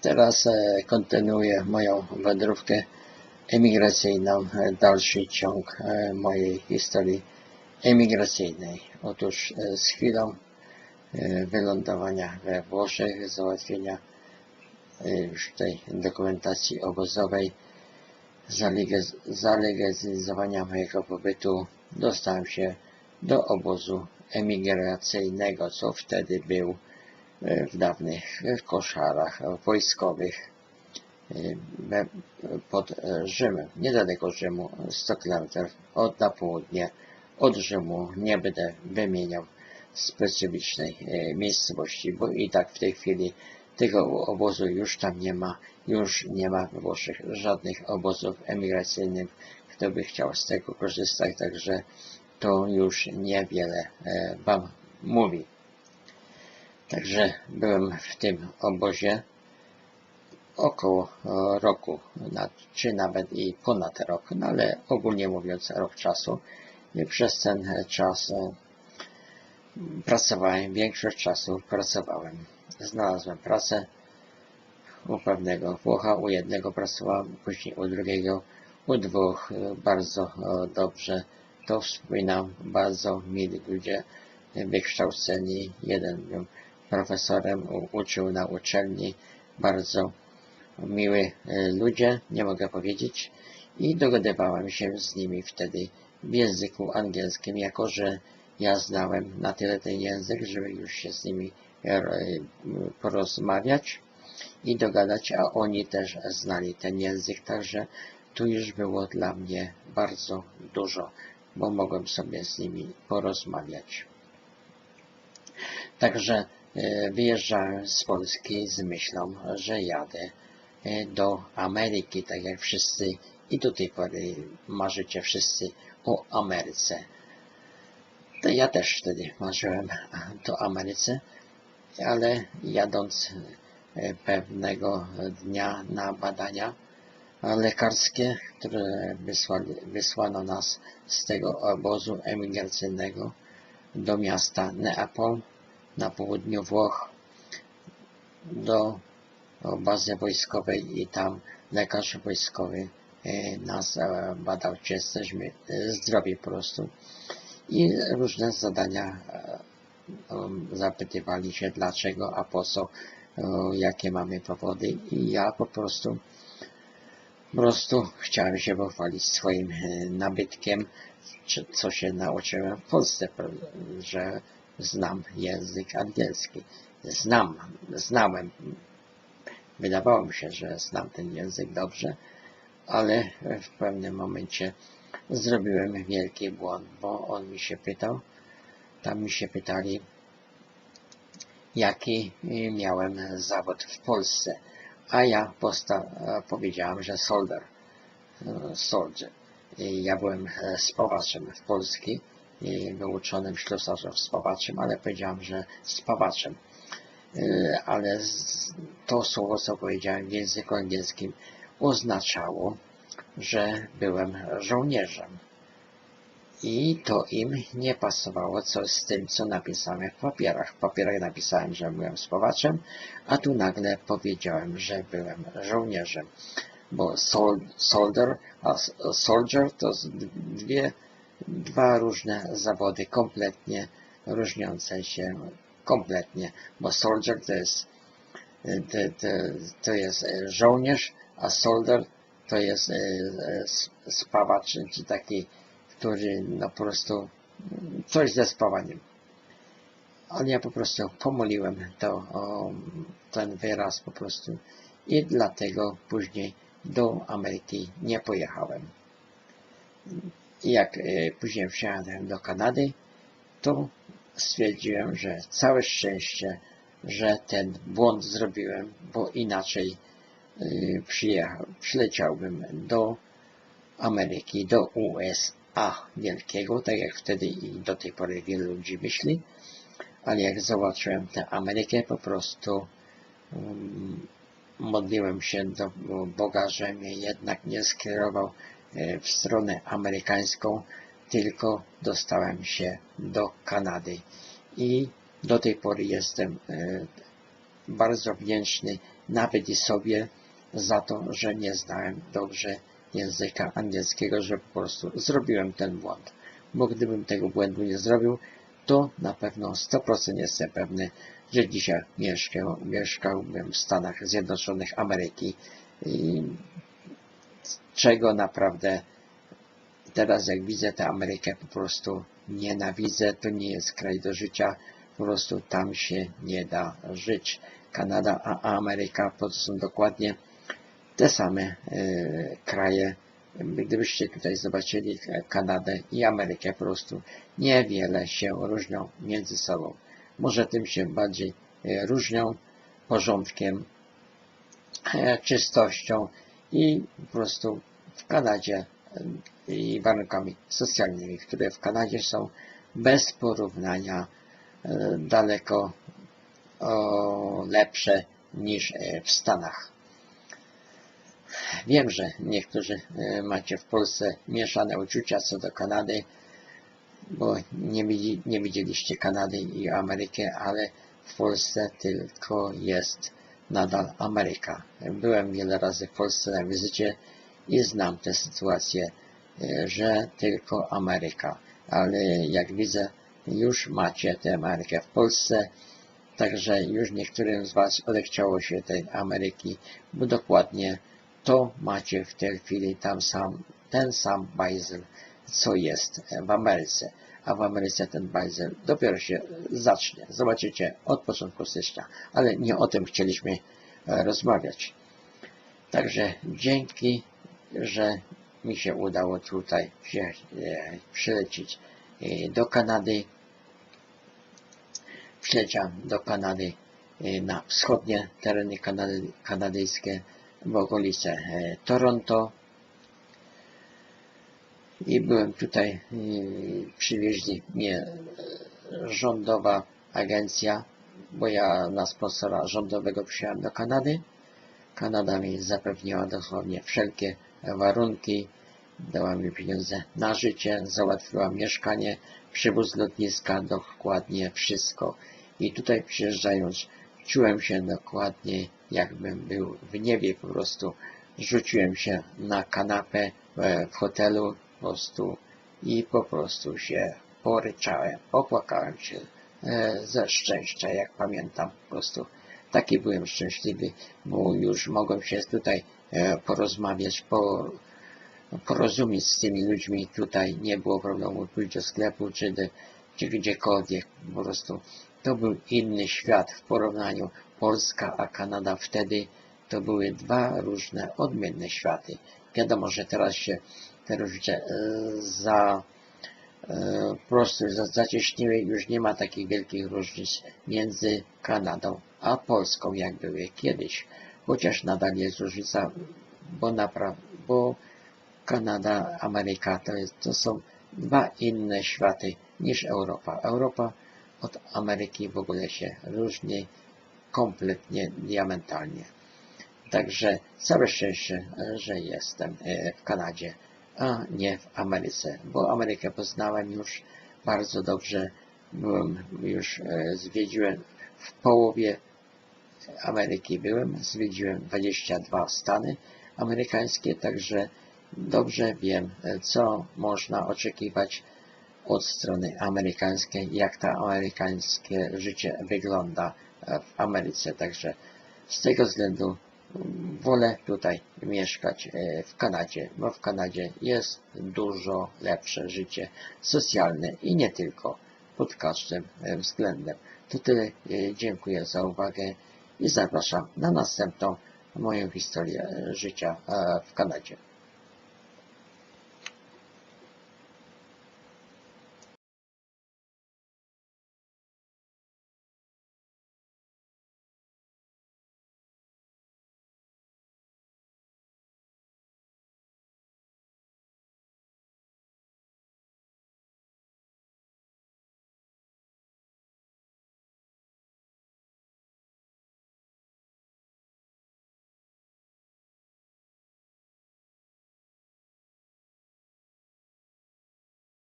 Teraz e, kontynuuję moją wędrówkę emigracyjną, e, dalszy ciąg e, mojej historii emigracyjnej. Otóż z chwilą wylądowania we Włoszech, załatwienia już tej dokumentacji obozowej, zalegaliz- zalegalizowania mojego pobytu, dostałem się do obozu emigracyjnego, co wtedy był w dawnych koszarach wojskowych e, pod e, Rzymem, niedaleko Rzymu, 100 km od na południe od Rzymu. Nie będę wymieniał specyficznej e, miejscowości, bo i tak w tej chwili tego obozu już tam nie ma, już nie ma we Włoszech żadnych obozów emigracyjnych, kto by chciał z tego korzystać, także to już niewiele e, Wam mówi. Także byłem w tym obozie około e, roku, czy nawet i ponad rok, no ale ogólnie mówiąc rok czasu. I przez ten czas e, pracowałem, większość czasu pracowałem. Znalazłem pracę u pewnego Włocha, u jednego pracowałem, później u drugiego, u dwóch e, bardzo dobrze to wspominam, bardzo mili ludzie, wykształceni, jeden był profesorem, uczył na uczelni, bardzo miły e, ludzie, nie mogę powiedzieć, i dogadywałem się z nimi wtedy w języku angielskim, jako że ja znałem na tyle ten język, żeby już się z nimi e, porozmawiać i dogadać, a oni też znali ten język, także tu już było dla mnie bardzo dużo, bo mogłem sobie z nimi porozmawiać. Także e, wyjeżdżałem z Polski z myślą, że jadę e, do Ameryki, tak jak wszyscy i do tej pory marzycie wszyscy o Ameryce. To ja też wtedy marzyłem o Ameryce, ale jadąc e, pewnego dnia na badania lekarskie, które wysłali, wysłano nas z tego obozu emigracyjnego do miasta Neapol na południu Włoch, do bazy wojskowej i tam lekarz wojskowy e, nas e, badał, czy jesteśmy e, zdrowi po prostu. I różne zadania zapytywali się dlaczego, a po co, jakie mamy powody i ja po prostu po prostu chciałem się pochwalić swoim nabytkiem, co się nauczyłem w Polsce, że znam język angielski. Znam, znałem. Wydawało mi się, że znam ten język dobrze, ale w pewnym momencie zrobiłem wielki błąd, bo on mi się pytał, tam mi się pytali, jaki miałem zawód w Polsce, a ja powiedziałem, że soldier, e, soldier. I Ja byłem spawaczem w Polski, wyuczonym ślusarzem spawaczem, ale powiedziałem, że spawaczem. E, Ale to słowo, co powiedziałem w języku angielskim, oznaczało, że byłem żołnierzem. I to im nie pasowało co z tym, co napisałem w papierach. W papierach napisałem, że byłem spawaczem, a tu nagle powiedziałem, że byłem żołnierzem. Bo sol, soldier, a soldier to dwie, dwa różne zawody, kompletnie różniące się, kompletnie. Bo soldier to jest, to, to, to jest e, żołnierz, a soldier to jest e, e, spawacz, czy taki który no po prostu coś ze spawaniem. Ale ja po prostu pomyliłem to, ten wyraz po prostu i dlatego później do Ameryki nie pojechałem. I jak e, później wsiadłem do Kanady, to stwierdziłem, że całe szczęście, że ten błąd zrobiłem, bo inaczej y, przyjechał, przyleciałbym do Ameryki, do USA wielkiego, tak jak wtedy i do tej pory wielu ludzi myśli, ale jak zobaczyłem tę Amerykę, po prostu um, modliłem się do Boga, że mnie jednak nie skierował e, w stronę amerykańską, tylko dostałem się do Kanady. I do tej pory jestem e, bardzo wdzięczny nawet i sobie za to, że nie znałem dobrze języka angielskiego, że po prostu zrobiłem ten błąd. Bo gdybym tego błędu nie zrobił, to na pewno 100% jestem pewny, że dzisiaj mieszkał, mieszkałbym w Stanach Zjednoczonych Ameryki, i czego naprawdę teraz jak widzę tę Amerykę po prostu nienawidzę, to nie jest kraj do życia, po prostu tam się nie da żyć. Kanada a Ameryka to są dokładnie te same e, kraje. Gdybyście tutaj zobaczyli Kanadę i Amerykę, po prostu niewiele się różnią między sobą. Może tym się bardziej e, różnią porządkiem, e, czystością i po prostu w Kanadzie i warunkami socjalnymi, które w Kanadzie są bez porównania daleko lepsze niż w Stanach. Wiem, że niektórzy e, macie w Polsce mieszane uczucia co do Kanady, bo nie, nie widzieliście Kanady i Ameryki, ale w Polsce tylko jest nadal Ameryka. Byłem wiele razy w Polsce na wizycie i znam tę sytuację, e, że tylko Ameryka. Ale jak widzę, już macie tę Amerykę w Polsce, także już niektórym z Was odechciało się tej Ameryki, bo dokładnie to macie w tej chwili tam sam, ten sam bajzel, co jest w Ameryce. A w Ameryce ten bajzel dopiero się zacznie. Zobaczycie od początku stycznia. Ale nie o tym chcieliśmy e, rozmawiać. Także dzięki, że mi się udało tutaj się, e, przylecieć e, do Kanady. Przyleciałem do Kanady na wschodnie tereny kanady, kanadyjskie w okolice Toronto i byłem tutaj, przywieźli mnie e, rządowa agencja, bo ja na sponsora rządowego przyjechałem do Kanady. Kanada mi zapewniła dosłownie wszelkie warunki, dała mi pieniądze na życie, załatwiła mieszkanie, przywóz lotniska, dokładnie wszystko. I tutaj przyjeżdżając, czułem się dokładnie jakbym był w niebie po prostu. Rzuciłem się na kanapę e, w hotelu prostu i po prostu się poryczałem, popłakałem się e, ze szczęścia, jak pamiętam po prostu. Taki byłem szczęśliwy, bo już mogłem się tutaj e, porozmawiać, po, porozumieć z tymi ludźmi. Tutaj nie było problemu pójść do sklepu czy, do, czy gdziekolwiek. Po prostu to był inny świat w porównaniu Polska a Kanada wtedy to były dwa różne, odmienne światy. Wiadomo, że teraz się te różnice e, za e, prostu zacieśniły, już nie ma takich wielkich różnic między Kanadą a Polską, jak były kiedyś. Chociaż nadal jest różnica, bo bo Kanada, Ameryka to, jest, to są dwa inne światy niż Europa. Europa od Ameryki w ogóle się różni kompletnie diamentalnie. Także całe szczęście, że jestem e, w Kanadzie, a nie w Ameryce, bo Amerykę poznałem już bardzo dobrze. Byłem już, e, zwiedziłem w połowie Ameryki byłem, zwiedziłem 22 stany amerykańskie, także dobrze wiem, e, co można oczekiwać od strony amerykańskiej, jak to amerykańskie życie wygląda w Ameryce. Także z tego względu wolę tutaj mieszkać e, w Kanadzie, bo w Kanadzie jest dużo lepsze życie socjalne i nie tylko pod każdym e, względem. To tyle. E, dziękuję za uwagę i zapraszam na następną moją historię życia w Kanadzie.